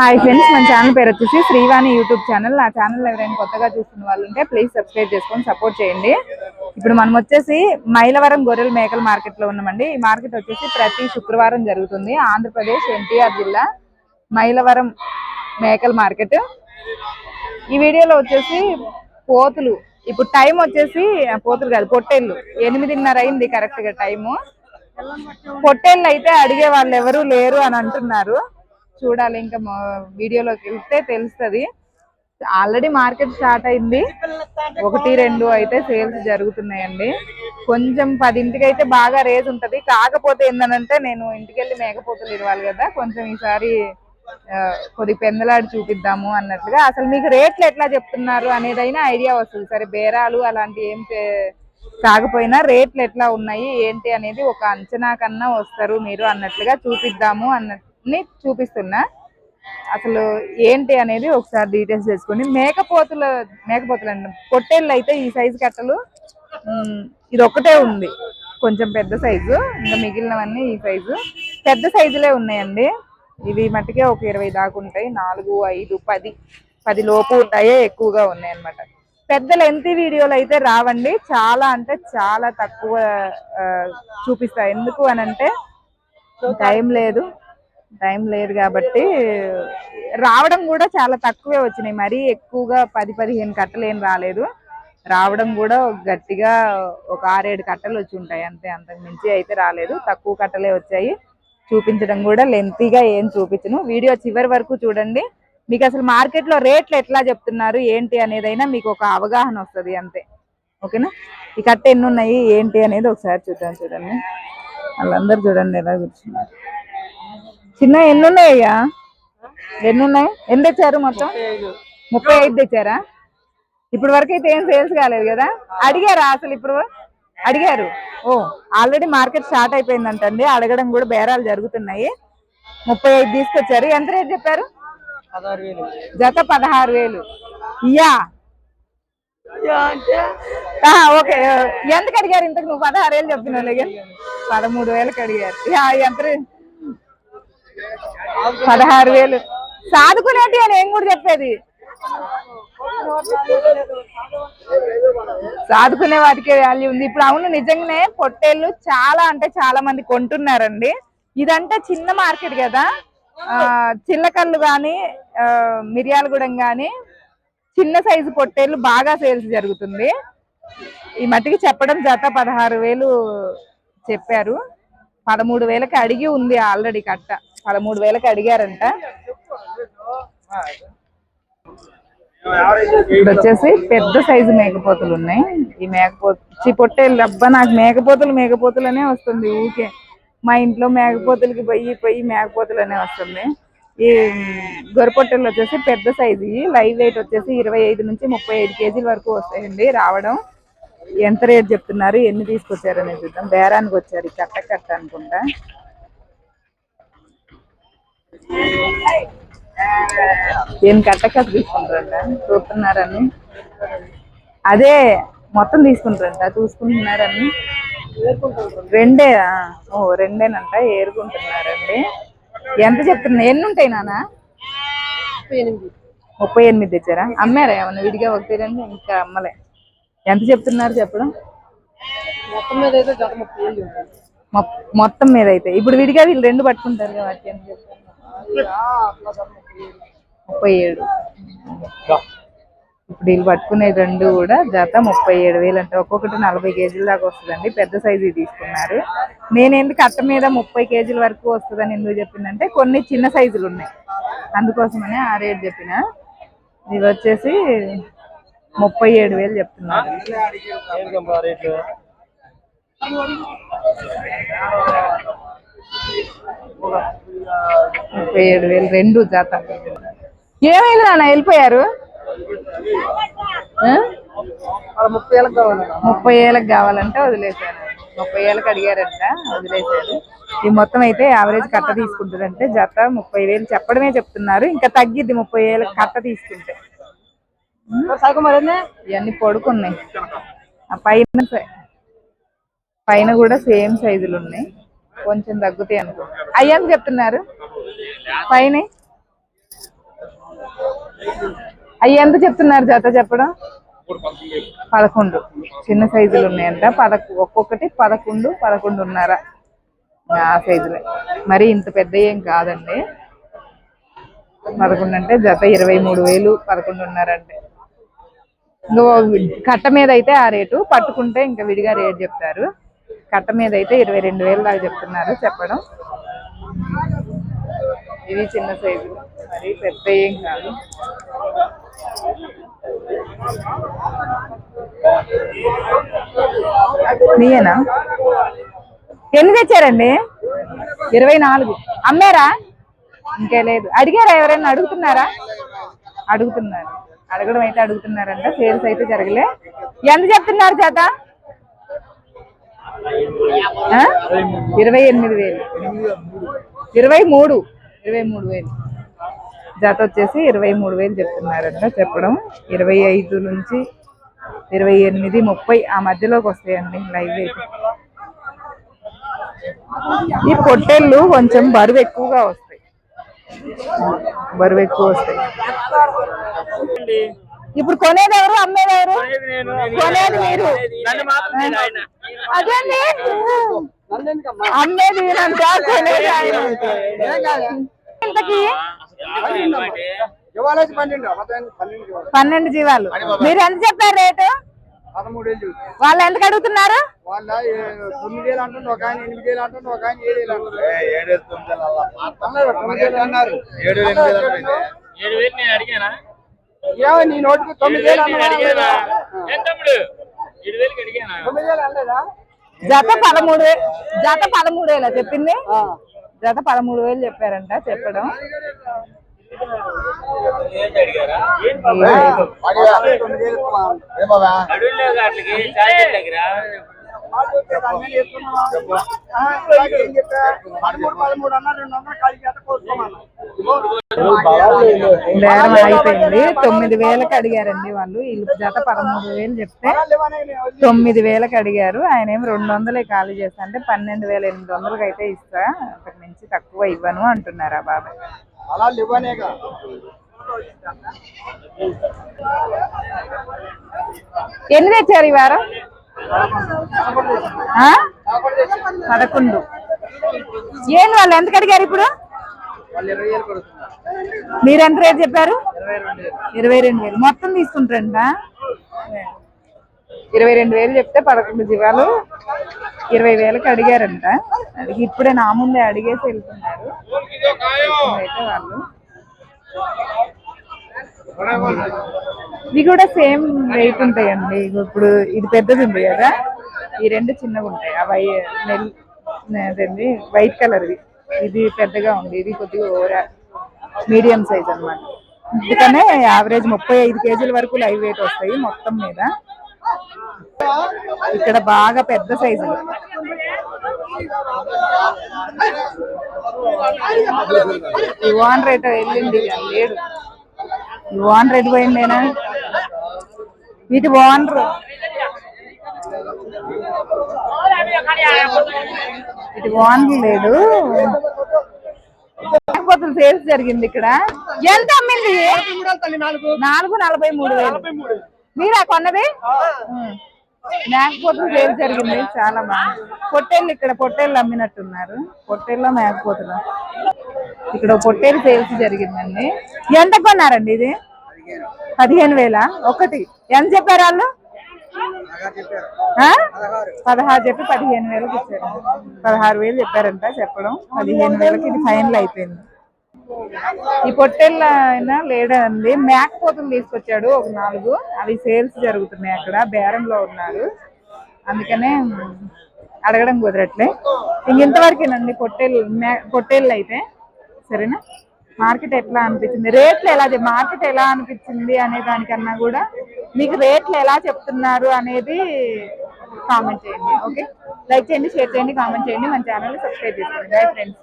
Hi friends మన channel పేరు వచ్చేసి శ్రీవాణి యూట్యూబ్ ఛానల్ నా ఛానల్ ఎవరైనా కొత్తగా చూస్తున్న వాళ్ళు ఉంటే ప్లీజ్ సబ్స్క్రైబ్ చేసుకొని సపోర్ట్ చేయండి. ఇప్పుడు మనం వచ్చేసి మైలవరం గొర్రెల మేకల మార్కెట్లో ఉన్నామండి. ఈ మార్కెట్ వచ్చేసి ప్రతి శుక్రవారం జరుగుతుంది. ఆంధ్రప్రదేశ్ ఎన్టీఆర్ జిల్లా మైలవరం మేకల మార్కెట్ ఈ వీడియోలో వచ్చేసి పోతులు. ఇప్పుడు టైం వచ్చేసి పోతులు కాదు పొట్టేళ్ళు. ఎనిమిదిన్నర అయింది కరెక్ట్గా టైము పొట్టేళ్ళు అయితే అడిగే వాళ్ళు ఎవరు లేరు అని అంటున్నారు. చూడాలి ఇంకా వీడియోలోకి వెళ్తే తెలుస్తది. ఆల్రెడీ మార్కెట్ స్టార్ట్ అయింది. ఒకటి రెండు అయితే సేల్స్ జరుగుతున్నాయండి. కొంచెం పదింటికి అయితే బాగా రేజ్ ఉంటది. కాకపోతే ఏంటంటే నేను ఇంటికి వెళ్ళి మేకపోతులు ఇవ్వాలి కదా కొంచెం ఈసారి కొద్ది పెందలాడి చూపిద్దాము అన్నట్లుగా. అసలు మీకు రేట్లు ఎట్లా చెప్తున్నారు అనేదైనా ఐడియా వస్తుంది. సరే బేరాలు అలాంటి ఏం కాకపోయినా రేట్లు ఎట్లా ఉన్నాయి ఏంటి అనేది ఒక అంచనా కన్నా వస్తారు మీరు అన్నట్లుగా చూపిద్దాము అన్నట్టు అన్నట్ని చూపిస్తున్నా. అసలు ఏంటి అనేది ఒకసారి డీటెయిల్స్ తెలుసుకొని. మేకపోతుల మేకపోతులు అండి. పొట్టేళ్ళు అయితే ఈ సైజు కట్టలు ఇది ఒకటే ఉంది. కొంచెం పెద్ద సైజు ఇంకా మిగిలినవన్నీ ఈ సైజు పెద్ద సైజులే ఉన్నాయండి. ఇవి మట్టుకే ఒక ఇరవై దాకా ఉంటాయి. నాలుగు ఐదు పది. పది లోపు ఉంటాయే ఎక్కువగా ఉన్నాయి అన్నమాట పెద్ద లెంత్ వీడియోలు అయితే రావండి. చాలా అంటే చాలా తక్కువ ఆ, చూపిస్తా. ఎందుకు అని అంటే టైం లేదు. టైం లేదు కాబట్టి రావడం కూడా చాలా తక్కువే వచ్చినాయి. మరీ ఎక్కువగా పది పదిహేను కట్టలు ఏం రాలేదు. రావడం కూడా గట్టిగా ఒక ఆరేడు కట్టలు వచ్చి ఉంటాయి. అంతే అంతకు మించి అయితే రాలేదు. తక్కువ కట్టలే వచ్చాయి. చూపించడం కూడా లెంతీగా ఏం చూపించను. వీడియో చివరి వరకు చూడండి. మీకు అసలు మార్కెట్లో రేట్లు ఎట్లా చెప్తున్నారు ఏంటి అనేదైనా మీకు ఒక అవగాహన వస్తుంది అంతే. ఓకేనా? ఈ కట్ట ఎన్ని ఉన్నాయి ఏంటి అనేది ఒకసారి చూద్దాం చూడండి. వాళ్ళందరూ చూడండి ఎలా కూర్చున్నారు. చిన్న ఎన్ని ఉన్నాయ్యా ఎన్ని ఉన్నాయి ఎన్ని తెచ్చారు మొత్తం? ముప్పై ఐదు. తెచ్చారా? ఇప్పుడు వరకు అయితే ఏం సేల్స్ కాలేదు కదా? అడిగారా అసలు ఇప్పుడు? అడిగారు. ఓ ఆల్రెడీ మార్కెట్ స్టార్ట్ అయిపోయిందంటండి. అడగడం కూడా బేరాలు జరుగుతున్నాయి. ముప్పై ఐదు తీసుకొచ్చారు. ఎంత రేట్ చెప్పారు? జత పదహారు వేలు. ఓకే. ఎంతకు అడిగారు? ఇంతకు నువ్వు పదహారు వేలు చెప్తున్నావు పదమూడు వేలకు అడిగారు. ఎంత రే- పదహారు వేలు. సాదుకునేటి అని ఏం కూడా చెప్పేది? సాదుకునే వాటికే వాల్యూ ఉంది. ఇప్పుడు అవును నిజంగానే పొట్టేళ్ళు చాలా అంటే చాలా మంది కొంటున్నారండి. ఇదంటే చిన్న మార్కెట్ కదా. ఆ, చిల్లకల్లు కానీ మిరియాలగూడెం కానీ చిన్న సైజు పొట్టేళ్ళు బాగా సేల్స్ జరుగుతుంది. ఈ మట్టికి చెప్పడం జత పదహారు వేలు చెప్పారు. పదమూడు వేలకి అడిగి ఉంది ఆల్రెడీ కట్ట. పదమూడు వేలకి అడిగారంట. ఇప్పుడు వచ్చేసి పెద్ద సైజు మేకపోతులు ఉన్నాయి ఈ మేకపోతు చి పొట్టేళ్ళు అబ్బా నాకు మేకపోతులు మేకపోతులు అనే వస్తుంది ఊకే మా ఇంట్లో మేకపోతులకి పోయి పోయి మేకపోతలు అనే వస్తుంది. ఈ గొర్రెపొట్టెలు వచ్చేసి పెద్ద సైజు లైవ్ వెయిట్ వచ్చేసి ఇరవై ఐదు నుంచి ముప్పై ఐదు కేజీల వరకు వస్తాయండి. రావడం ఎంత రేట్ చెప్తున్నారు? ఎన్ని తీసుకొచ్చారు అనేది చూద్దాం. బేరానికి వచ్చారు కట్ట కట్ట అనుకుంటా. ఏం కట్ట కట్ట తీసుకుంటారంట? చూస్తున్నారని. అదే మొత్తం తీసుకుంటారంట చూసుకుంటున్నారని. రెండే ఓ రెండేనంట ఏరుకుంటున్నారండి. ఎంత చెప్తున్నా ఎన్ని ఉంటాయి నాన్న? ఎనిమిది ముప్పై ఎనిమిది తెచ్చారా? అమ్మారా ఏమన్నా విడిగా ఒకటి రెండు ఇంకా అమ్మలే. ఎంత చెప్తున్నారు చెప్పడం? మొత్తం మీద అయితే మొత్తం మీద అయితే. ఇప్పుడు విడిగా వీళ్ళు రెండు పట్టుకుంటారు కదా ఎంత చెప్తారు? ముప్పై ఏడు. ఇప్పుడు వీళ్ళు పట్టుకునే రెండు కూడా జత ముప్పై ఏడు వేలు అంటే. ఒక్కొక్కటి నలభై కేజీల దాకా వస్తుందండి. పెద్ద సైజు తీసుకున్నారు. నేను ఎందుకు అట్ట మీద ముప్పై కేజీల వరకు వస్తుందని ఎందుకు చెప్పిందంటే కొన్ని చిన్న సైజులు ఉన్నాయి. అందుకోసమనే ఆ రేట్ చెప్పిన. ఇది వచ్చేసి ముప్పై ఏడు వేలు చెప్తున్నారు. ముప్పై ఏడు వేలు రెండు జత ఏమైంది నాన్న వెళ్ళిపోయారు? ముప్పై వేలకు కావాలి ముప్పై ఏళ్ళకి కావాలంటే వదిలేశారు. ముప్పై ఏళ్ళకి అడిగారంట వదిలేశారు. ఈ మొత్తం అయితే యావరేజ్ కట్ట తీసుకుంటారంటే జత ముప్పై వేలు చెప్పడమే చెప్తున్నారు. ఇంకా తగ్గిద్ది ముప్పై ఏళ్ళకి కట్ట తీసుకుంటే. ఇవన్నీ పడుకున్నాయి. ఆ పైన పైన కూడా సేమ్ సైజులు ఉన్నాయి. కొంచెం తగ్గుతాయి అనుకో. అయ్యని చెప్తున్నారు. పైన. అవి ఎంత చెప్తున్నారు జత చెప్పడం? పదకొండు. చిన్న సైజులు ఉన్నాయంట. పదకొ ఒక్కొక్కటి పదకొండు పదకొండున్నర. ఆ సైజులే. మరి ఇంత పెద్ద ఏం కాదండి. పదకొండు అంటే జత ఇరవై మూడు వేలు పదకొండున్నర అంటే. ఇంకో కట్ట మీద అయితే ఆ రేటు. పట్టుకుంటే ఇంకా విడిగా రేటు చెప్తారు. కట్ట మీద అయితే ఇరవై రెండు వేలు దాకా చెప్తున్నారు చెప్పడం. ఇవి చిన్న సైజు. మరి పెద్ద ఏం కాదు. మీయేనా ఎన్ని తెచ్చారండి? ఇరవై నాలుగు. అమ్మారా? ఇంకే లేదు. అడిగారా ఎవరైనా? అడుగుతున్నారా? అడుగుతున్నారు. అడగడం అయితే అడుగుతున్నారంట. సేల్స్ అయితే జరగలే. ఎంత చెప్తున్నారు చేత? ఇరవై ఎనిమిది వేలు. ఇరవై మూడు. ఇరవై మూడు వేలు. జత వచ్చేసి ఇరవై మూడు వేలు చెప్తున్నారంట. చెప్పడం ఇరవై ఐదు నుంచి ఇరవై ఎనిమిది ముప్పై ఆ మధ్యలోకి వస్తాయండి లైవ్ అయితే. ఈ పొట్టేళ్ళు కొంచెం బరువు ఎక్కువగా వస్తాయి. బరువు ఎక్కువ వస్తాయి. ఇప్పుడు కొనేది ఎవరు అమ్మేది ఎవరు కొనేది మీరు అదేండి అమ్మేది. ఇంతకీ? పన్నెండు జీవాలు. మీరు ఎంత చెప్పారు రేటు? పదమూడు వేలు చూసి వాళ్ళు ఎందుకు అడుగుతున్నారు వాళ్ళ ఏ- తొమ్మిది వేలు తొమ్మిది వేలు అడిగానా? నీ నోటికి తొమ్మిది వేలు తొమ్మిది వేలు జత పదమూడు జత పదమూడు వేలా చెప్పింది? జత పదమూడు వేలు చెప్పారంట చెప్పడం. దగ్గర పదమూడు పదమూడు రెండు చేత కోసుకోమన్నా బేరం అయిపోయింది. తొమ్మిది వేలకు అడిగారండి వాళ్ళు. ఇల్లు జత పదమూడు వేలు చెప్తే తొమ్మిది వేలకు అడిగారు. ఆయన ఏమి రెండు వందలే ఖాళీ చేస్తా అంటే పన్నెండు వేల ఎనిమిది వందలకి అయితే ఇస్తా. అక్కడి నుంచి తక్కువ ఇవ్వను అంటున్నారు ఆ బాబాయ్ అలా ఇవ్వనేగా ఎన్ని తెచ్చారు ఈ వారం? పదకొండు. ఏంది వాళ్ళు ఎందుకు అడిగారు ఇప్పుడు? మీరు ఎంత రేట్ చెప్పారు? ఇరవై రెండు వేలు. మొత్తం తీసుకుంటారంట? ఇరవై రెండు వేలు చెప్తే పదకొండు జీవాలు ఇరవై వేలకు అడిగారంట అడిగి ఇప్పుడే నా ముందే అడిగేసి వెళ్తున్నారు. అయితే వాళ్ళు ఇవి కూడా సేమ్ వెయిట్ ఉంటాయండి. ఇప్పుడు ఇది పెద్దది ఉంది కదా. ఈ రెండు చిన్నగా ఉంటాయి ఆ నెల్ అదేంటి వైట్ కలర్వి. ఇది పెద్దగా ఉంది. ఇది కొద్దిగా ఓవర్ మీడియం సైజ్ అన్నమాట. అందుకనే యావరేజ్ ముప్పై ఐదు కేజీల వరకు లైవ్ వెయిట్ వస్తాయి మొత్తం మీద. ఇక్కడ బాగా పెద్ద సైజులు. ఈ రేట్ వెళ్ళింది. ఇక లేడు రేట్ పోయిందేనా? వీటి ఓనర్ ఇటు ఓనర్ లేడు లేకపోతే సేల్స్ జరిగింది ఇక్కడ. ఎంత అమ్మింది? నాలుగు నలభై మూడు వేలు. మీరా కొన్నది. మేకపోతులు సేల్ జరిగింది. చాలా బాగా పొట్టేళ్ళు ఇక్కడ పొట్టేళ్ళు అమ్మినట్టున్నారు. పొట్టేళ్ళ మేకపోతులు ఇక్కడ పొట్టేలు సేల్స్ జరిగిందండి. ఎంత కొన్నారండి ఇది? పదిహేను వేల? ఒకటి. ఎంత చెప్పారు వాళ్ళు? పదహారు చెప్పి పదిహేను వేలకు ఇచ్చారు. పదహారు వేలు చెప్పారంట చెప్పడం. పదిహేను వేలకి ఇది ఫైనల్ అయిపోయింది. ఈ పొట్టెళ్ళ అయినా లేడండి. మేకపోతులు తీసుకొచ్చాడు ఒక నాలుగు. అవి సేల్స్ జరుగుతున్నాయి అక్కడ. బేరంలో ఉన్నారు. అందుకనే అడగడం కుదరట్లే. ఇంక ఇంతవరకేనండి పొట్టేళ్ళు మే పొట్టేళ్ళు అయితే. సరేనా? మార్కెట్ ఎట్లా అనిపించింది? రేట్లు ఎలా మార్కెట్ ఎలా అనిపించింది అనే దానికన్నా కూడా మీకు రేట్లు ఎలా చెప్తున్నారు అనేది కామెంట్ చేయండి ఓకే? లైక్ చేయండి షేర్ చేయండి కామెంట్ చేయండి మన ఛానల్ సబ్స్క్రైబ్ చేసుకోండి. Bye friends